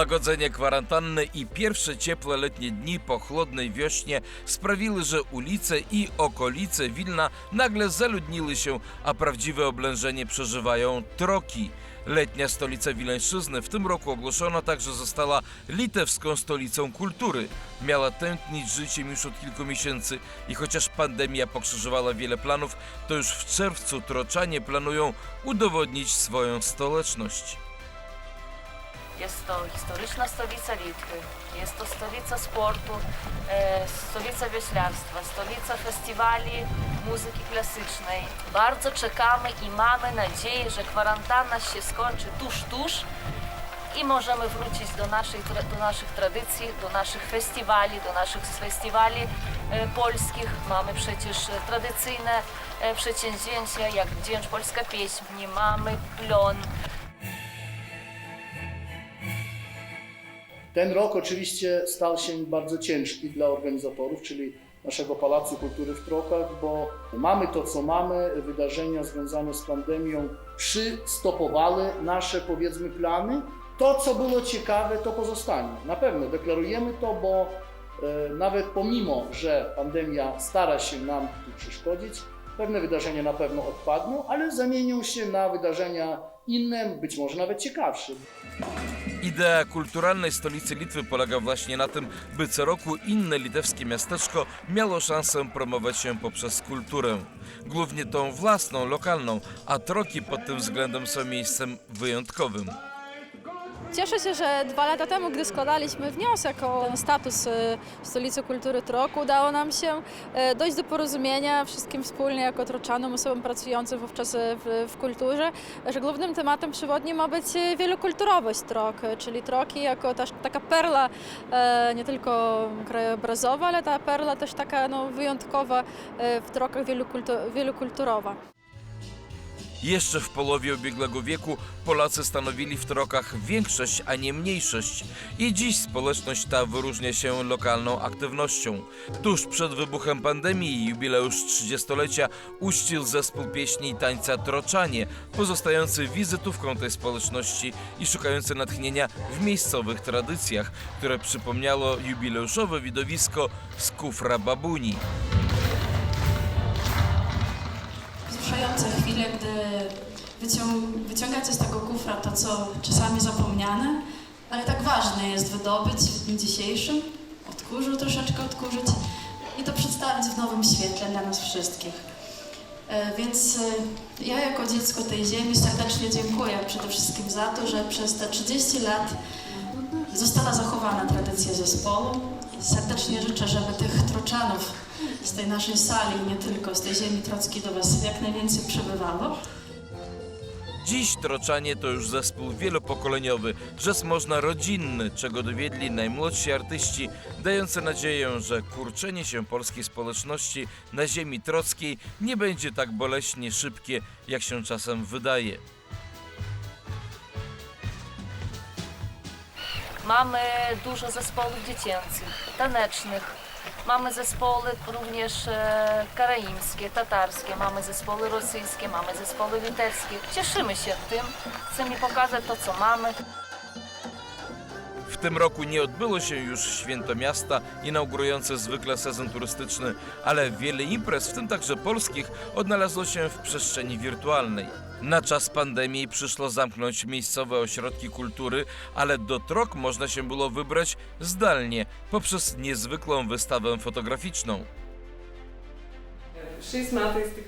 Łagodzenie kwarantanny i pierwsze ciepłe letnie dni po chłodnej wiośnie sprawiły, że ulice i okolice Wilna nagle zaludniły się, a prawdziwe oblężenie przeżywają troki. Letnia stolica Wileńszczyzny w tym roku ogłoszona także została litewską stolicą kultury. Miała tętnić życiem już od kilku miesięcy i chociaż pandemia pokrzyżowała wiele planów, to już w czerwcu troczanie planują udowodnić swoją stoleczność. Jest to historyczna stolica Litwy, jest to stolica sportu, e, stolica wioślarstwa, stolica festiwali muzyki klasycznej. Bardzo czekamy i mamy nadzieję, że kwarantanna się skończy tuż, tuż i możemy wrócić do, naszej, do naszych tradycji, do naszych festiwali, do naszych festiwali e, polskich. Mamy przecież tradycyjne e, przedsięwzięcia, jak Dzień Polska Pieśni, mamy plon, Ten rok oczywiście stał się bardzo ciężki dla organizatorów, czyli naszego Pałacu Kultury w Trokach, bo mamy to, co mamy, wydarzenia związane z pandemią przystopowały nasze, powiedzmy, plany. To, co było ciekawe, to pozostanie. Na pewno deklarujemy to, bo e, nawet pomimo, że pandemia stara się nam tu przeszkodzić, pewne wydarzenia na pewno odpadną, ale zamienią się na wydarzenia inne, być może nawet ciekawsze. Idea kulturalnej stolicy Litwy polega właśnie na tym, by co roku inne litewskie miasteczko miało szansę promować się poprzez kulturę. Głównie tą własną, lokalną, a Troki pod tym względem są miejscem wyjątkowym. Cieszę się, że dwa lata temu, gdy składaliśmy wniosek o status e, stolicy kultury Troku, udało nam się e, dojść do porozumienia wszystkim wspólnie jako troczanom, osobom pracującym wówczas e, w, w kulturze, że głównym tematem przewodnim ma być wielokulturowość Trok, czyli Troki jako taka perla nie tylko krajobrazowa, ale ta perla też taka no, wyjątkowa w Trokach wielokultu, wielokulturowa. Jeszcze w połowie ubiegłego wieku Polacy stanowili w Trokach większość, a nie mniejszość. I dziś społeczność ta wyróżnia się lokalną aktywnością. Tuż przed wybuchem pandemii jubileusz 30-lecia uścił zespół pieśni i tańca Troczanie, pozostający wizytówką tej społeczności i szukający natchnienia w miejscowych tradycjach, które przypomniało jubileuszowe widowisko z kufra babuni. wzruszające chwile, gdy wycią- wyciągacie z tego kufra to, co czasami zapomniane, ale tak ważne jest wydobyć w dniu dzisiejszym, od kurzu troszeczkę odkurzyć i to przedstawić w nowym świetle dla nas wszystkich. E, Więc e, ja jako dziecko tej ziemi serdecznie dziękuję przede wszystkim za to, że przez te 30 lat została zachowana tradycja zespołu. Serdecznie życzę, żeby tych troczanów z tej naszej sali, nie tylko z tej ziemi trockiej do Was jak najwięcej przybywało. Dziś Troczanie to już zespół wielopokoleniowy, rzecz można rodzinny, czego dowiedli najmłodsi artyści, dający nadzieję, że kurczenie się polskiej społeczności na ziemi trockiej nie będzie tak boleśnie szybkie, jak się czasem wydaje. Mamy dużo zespołów dziecięcych, tanecznych. Mamy zespoły również e, karaimskie, tatarskie, mamy zespoły rosyjskie, mamy zespoły litewskie. Cieszymy się tym, chcemy pokazać to, co mamy. Tym roku nie odbyło się już święto miasta, inaugurujące zwykle sezon turystyczny, ale wiele imprez, w tym także polskich, odnalazło się w przestrzeni wirtualnej. Na czas pandemii przyszło zamknąć miejscowe ośrodki kultury, ale do Trok można się było wybrać zdalnie poprzez niezwykłą wystawę fotograficzną.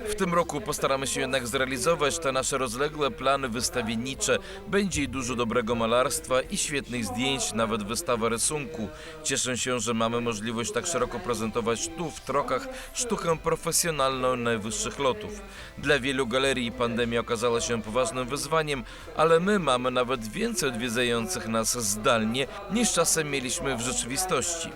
W tym roku postaramy się jednak zrealizować te nasze rozległe plany wystawiennicze. Będzie dużo dobrego malarstwa i świetnych zdjęć, nawet wystawa rysunku. Cieszę się, że mamy możliwość tak szeroko prezentować tu w Trokach sztukę profesjonalną najwyższych lotów. Dla wielu galerii pandemia okazała się poważnym wyzwaniem, ale my mamy nawet więcej odwiedzających nas zdalnie niż czasem mieliśmy w rzeczywistości.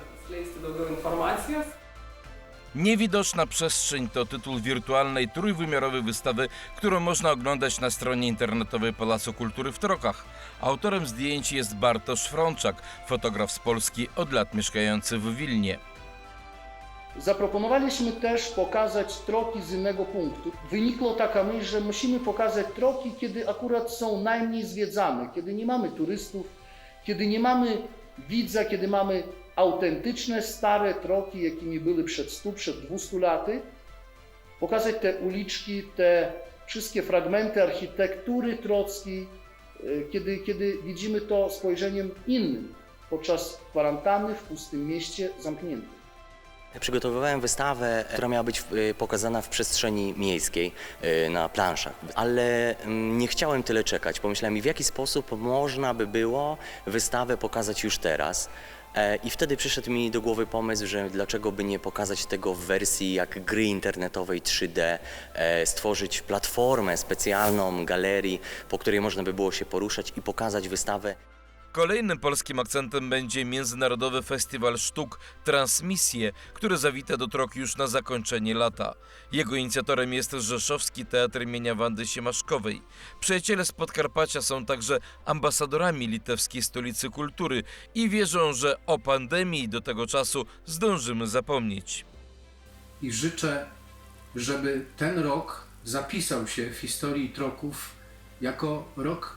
Niewidoczna przestrzeń to tytuł wirtualnej trójwymiarowej wystawy, którą można oglądać na stronie internetowej Pałacu Kultury w Trokach. Autorem zdjęć jest Bartosz Frączak, fotograf z Polski od lat mieszkający w Wilnie. Zaproponowaliśmy też pokazać troki z innego punktu. Wynikło taka myśl, że musimy pokazać troki, kiedy akurat są najmniej zwiedzane, kiedy nie mamy turystów, Kiedy nie mamy widza, kiedy mamy autentyczne, stare troki, jakimi były przed 100, przed 200 laty, pokazać te uliczki, te wszystkie fragmenty architektury trockiej, y, kiedy, kiedy widzimy to spojrzeniem innym podczas kwarantanny w pustym mieście zamkniętym. Przygotowywałem wystawę, która miała być y, pokazana w przestrzeni miejskiej y, na planszach, ale mm, nie chciałem tyle czekać. Pomyślałem, w jaki sposób można by było wystawę pokazać już teraz. E, I wtedy przyszedł mi do głowy pomysł, że dlaczego by nie pokazać tego w wersji jak gry internetowej 3D, e, stworzyć platformę specjalną, galerii, po której można by było się poruszać i pokazać wystawę Kolejnym polskim akcentem będzie Międzynarodowy Festiwal Sztuk Transmisje, który zawita do Trok już na zakończenie lata. Jego inicjatorem jest Rzeszowski Teatr imienia Wandy Siemaszkowej. Przyjaciele z Podkarpacia są także ambasadorami litewskiej stolicy kultury i wierzą, że o pandemii do tego czasu zdążymy zapomnieć. i życzę, żeby ten rok zapisał się w historii Troków jako rok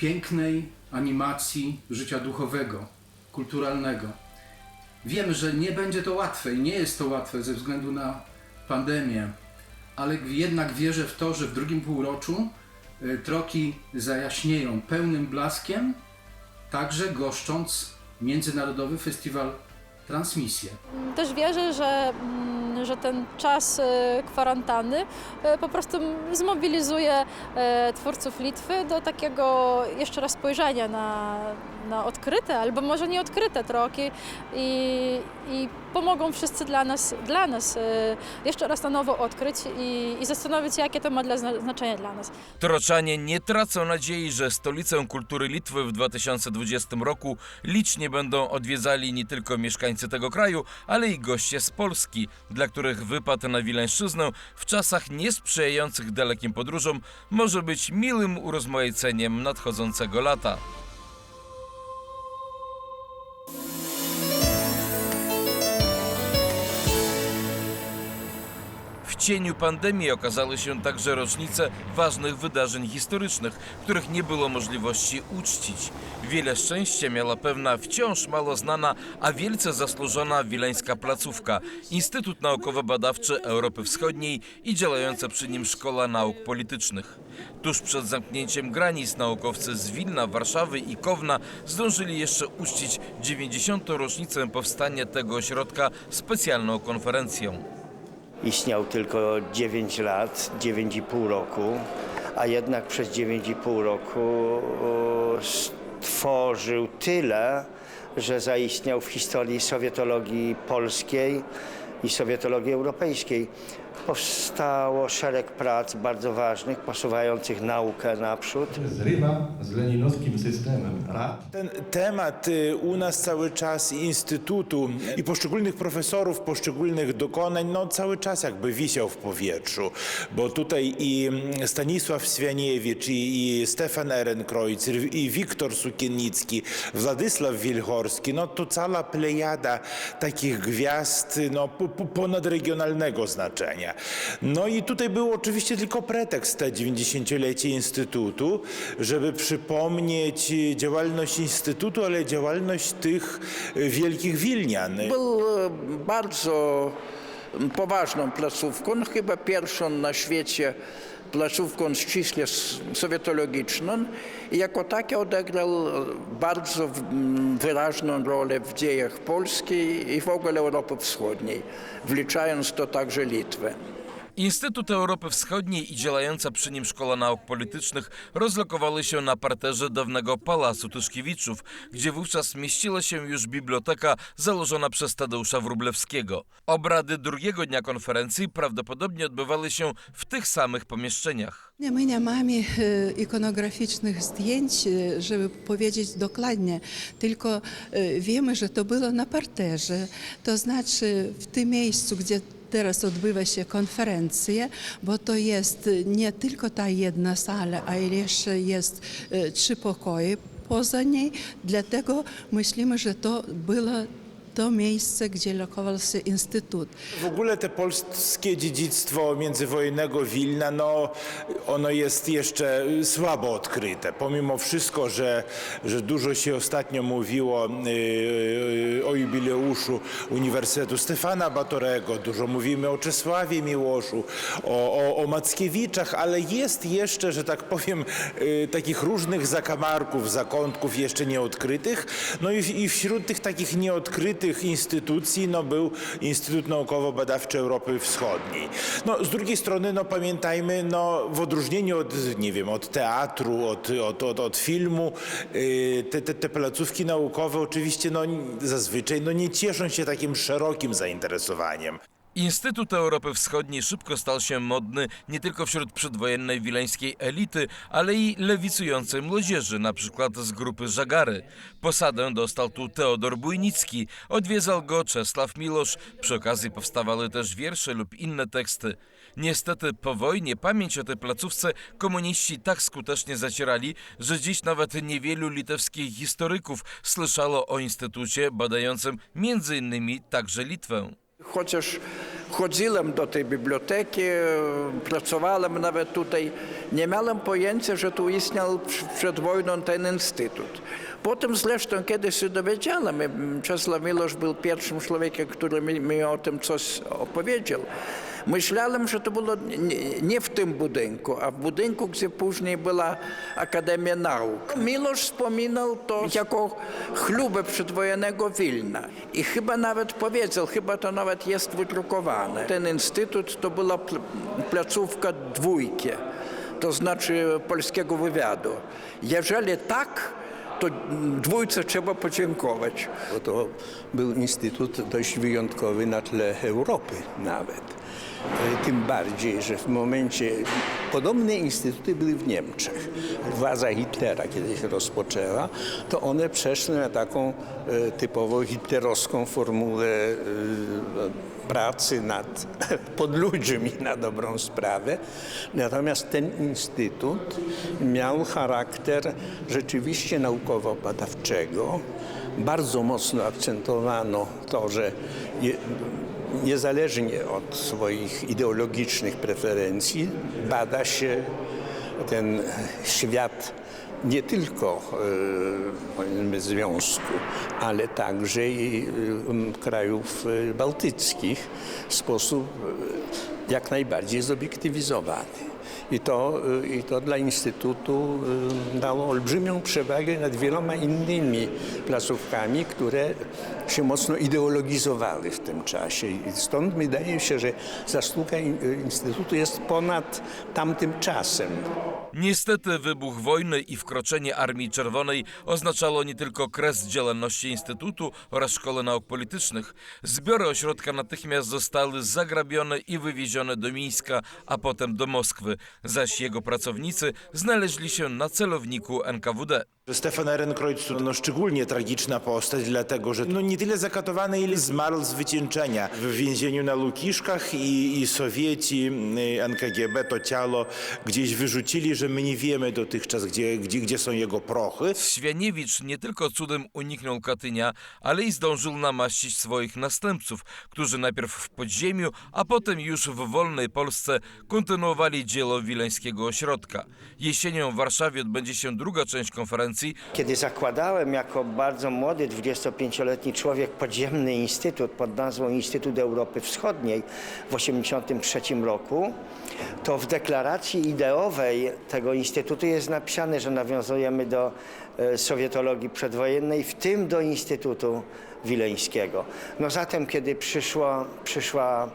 pięknej animacji życia duchowego, kulturalnego. Wiem, że nie będzie to łatwe i nie jest to łatwe ze względu na pandemię, ale jednak wierzę w to, że w drugim półroczu y, Troki zajaśnieją pełnym blaskiem, także goszcząc Międzynarodowy Festiwal Transmisje. Też wierzę, że, mm, że ten czas e, kwarantanny e, po prostu zmobilizuje e, twórców Litwy do takiego jeszcze raz spojrzenia na, na odkryte albo może nieodkryte troki i, i pomogą wszyscy dla nas, dla nas e, jeszcze raz na nowo odkryć i, i zastanowić się, jakie to ma dla, zna- znaczenie dla nas. Troczanie nie tracą nadziei, że stolicę kultury Litwy w 2020 roku licznie będą odwiedzali nie tylko mieszkańcy tego kraju, ale i goście z Polski, dla których wypad na Wileńszczyznę w czasach niesprzyjających dalekim podróżom może być miłym urozmaiceniem nadchodzącego lata. you cieniu pandemii okazały się także rocznice ważnych wydarzeń historycznych, których nie było możliwości uczcić. Wiele szczęścia miała pewna wciąż mało znana, a wielce zasłużona wileńska placówka, Instytut Naukowo-Badawczy Europy Wschodniej i działająca przy nim Szkoła Nauk Politycznych. Tuż przed zamknięciem granic naukowcy z Wilna, Warszawy i Kowna zdążyli jeszcze uczcić 90. rocznicę powstania tego ośrodka specjalną konferencją. Istniał tylko 9 lat, 9,5 roku, a jednak przez 9,5 roku o, stworzył tyle, że zaistniał w historii sowietologii polskiej i sowietologii europejskiej. Powstało szereg prac bardzo ważnych, posuwających naukę naprzód. zrywa z leninowskim systemem rad. Ten temat y, u nas cały czas Instytutu i poszczególnych profesorów, poszczególnych dokonań, no cały czas jakby wisiał w powietrzu, bo tutaj i mm, Stanisław Swianiewicz, i, i Stefan Ehrenkreuzer, i Wiktor Sukiennicki, Władysław Wilchorski, no to cała plejada takich gwiazd no, po- po- ponadregionalnego znaczenia. No i tutaj był oczywiście tylko pretekst te 90-lecie Instytutu, żeby przypomnieć działalność Instytutu, ale działalność tych wielkich Wilnian. Był e, bardzo poważną placówką, no chyba pierwszą na świecie placówką ściśle sowietologiczną i jako takie odegrał bardzo wyraźną rolę w dziejach Polski i w ogóle Europy Wschodniej, wliczając to także Litwę. Instytut Europy Wschodniej i działająca przy nim Szkoła Nauk Politycznych rozlokowały się na parterze dawnego Pałacu Tyszkiewiczów, gdzie wówczas mieściła się już biblioteka założona przez Tadeusza Wróblewskiego. Obrady drugiego dnia konferencji prawdopodobnie odbywały się w tych samych pomieszczeniach. My nie mamy e, ikonograficznych zdjęć, e, żeby powiedzieć dokładnie, tylko e, wiemy, że to było na parterze, to znaczy w tym miejscu, gdzie teraz odbywa się konferencja, bo to jest e, nie tylko ta jedna sala, a jeszcze jest e, trzy pokoje poza niej, dlatego myślimy, że to było to miejsce, gdzie lokował się instytut. W ogóle te polskie dziedzictwo międzywojennego Wilna, no ono jest jeszcze słabo odkryte. Pomimo wszystko, że, że dużo się ostatnio mówiło yy, o jubileuszu Uniwersytetu Stefana Batorego, dużo mówimy o Czesławie Miłoszu, o, o, o Mackiewiczach, ale jest jeszcze, że tak powiem, yy, takich różnych zakamarków, zakątków jeszcze nieodkrytych. No i, i wśród tych takich nieodkrytych instytucji no, był Instytut Naukowo-Badawczy Europy Wschodniej. No, z drugiej strony no, pamiętajmy, no, w odróżnieniu od, nie wiem, od teatru, od, od, od, od filmu, yy, te, te, te placówki naukowe oczywiście no, zazwyczaj no, nie cieszą się takim szerokim zainteresowaniem. Instytut Europy Wschodniej szybko stał się modny nie tylko wśród przedwojennej wileńskiej elity, ale i lewicującej młodzieży, na przykład z grupy Żagary. Posadę dostał tu Teodor Bujnicki, odwiedzał go Czesław Milosz, przy okazji powstawały też wiersze lub inne teksty. Niestety po wojnie pamięć o tej placówce komuniści tak skutecznie zacierali, że dziś nawet niewielu litewskich historyków słyszało o instytucie badającym innymi także Litwę. Chociaż chodziłem do tej biblioteki, pracowałem nawet tutaj, nie miałem pojęcia, że tu istniał przed wojną ten instytut. Potem zresztą, kiedy się dowiedziałem, Czesław Milosz był pierwszym człowiekiem, który mi, mi o tym coś opowiedział, myślałem, że to było nie, w tym budynku, a w budynku, gdzie później była Akademia Nauk. Milosz wspominał to jako chlubę przedwojennego Wilna i chyba nawet powiedział, chyba to nawet jest wydrukowane. Ten instytut to była pl- placówka dwójki, to znaczy polskiego wywiadu. Jeżeli tak, to dwójce trzeba podziękować. To był instytut dość wyjątkowy na tle Europy nawet. E, Tym bardziej, że w momencie podobne instytuty były w Niemczech. Władza Hitlera, kiedy się rozpoczęła, to one przeszły na taką e, typowo hitlerowską formułę e, pracy nad podludźmi na dobrą sprawę. Natomiast ten instytut miał charakter rzeczywiście naukowo-badawczego. Bardzo mocno akcentowano to, że niezależnie od swoich ideologicznych preferencji bada się ten świat nie tylko powiedzmy, związku, ale także i e, krajów e, bałtyckich w sposób e, jak najbardziej zobiektywizowany. I to, y, I to dla Instytutu y, dało olbrzymią przewagę nad wieloma innymi placówkami, które się mocno ideologizowały w tym czasie. I stąd wydaje się, że zasługa y, Instytutu jest ponad tamtym czasem. Niestety wybuch wojny i wkroczenie Armii Czerwonej oznaczało nie tylko kres działalności Instytutu oraz Szkoły Nauk Politycznych. Zbiory ośrodka natychmiast zostały zagrabione i wywiezione do Mińska, a potem do Moskwy, zaś jego pracownicy znaleźli się na celowniku NKWD. Stefan Ehrenkreuz to no, szczególnie tragiczna postać, dlatego że no, nie tyle zakatowany, ile zmarł z wycieńczenia. W więzieniu na Lukiszkach i, i Sowieci, y, NKGB to ciało gdzieś wyrzucili, że my nie wiemy dotychczas, gdzie, gdzie, gdzie są jego prochy. Świaniewicz nie tylko cudem uniknął Katynia, ale i zdążył namaścić swoich następców, którzy najpierw w podziemiu, a potem już w wolnej Polsce kontynuowali dzieło wileńskiego ośrodka. Jesienią w Warszawie odbędzie się druga część konferencji Kiedy zakładałem jako bardzo młody, 25-letni człowiek podziemny instytut pod nazwą Instytut Europy Wschodniej w 1983 roku, to w deklaracji ideowej tego instytutu jest napisane, że nawiązujemy do e, sowietologii przedwojennej, w tym do Instytutu Wileńskiego. No zatem, kiedy przyszło, przyszła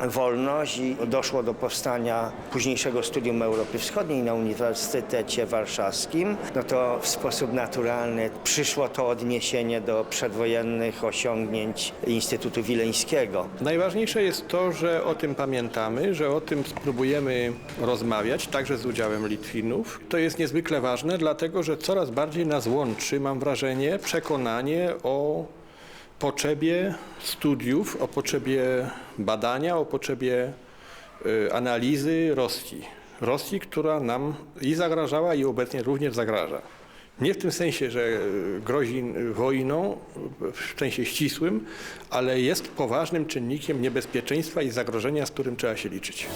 wolność i doszło do powstania późniejszego studium Europy Wschodniej na Uniwersytecie Warszawskim, no to w sposób naturalny przyszło to odniesienie do przedwojennych osiągnięć Instytutu Wileńskiego. Najważniejsze jest to, że o tym pamiętamy, że o tym spróbujemy rozmawiać, także z udziałem Litwinów. To jest niezwykle ważne, dlatego że coraz bardziej nas łączy, mam wrażenie, przekonanie o potrzebie studiów, o potrzebie badania, o potrzebie y, analizy Rosji. Rosji, która nam i zagrażała, i obecnie również zagraża. Nie w tym sensie, że grozi wojną w sensie ścisłym, ale jest poważnym czynnikiem niebezpieczeństwa i zagrożenia, z którym trzeba się liczyć.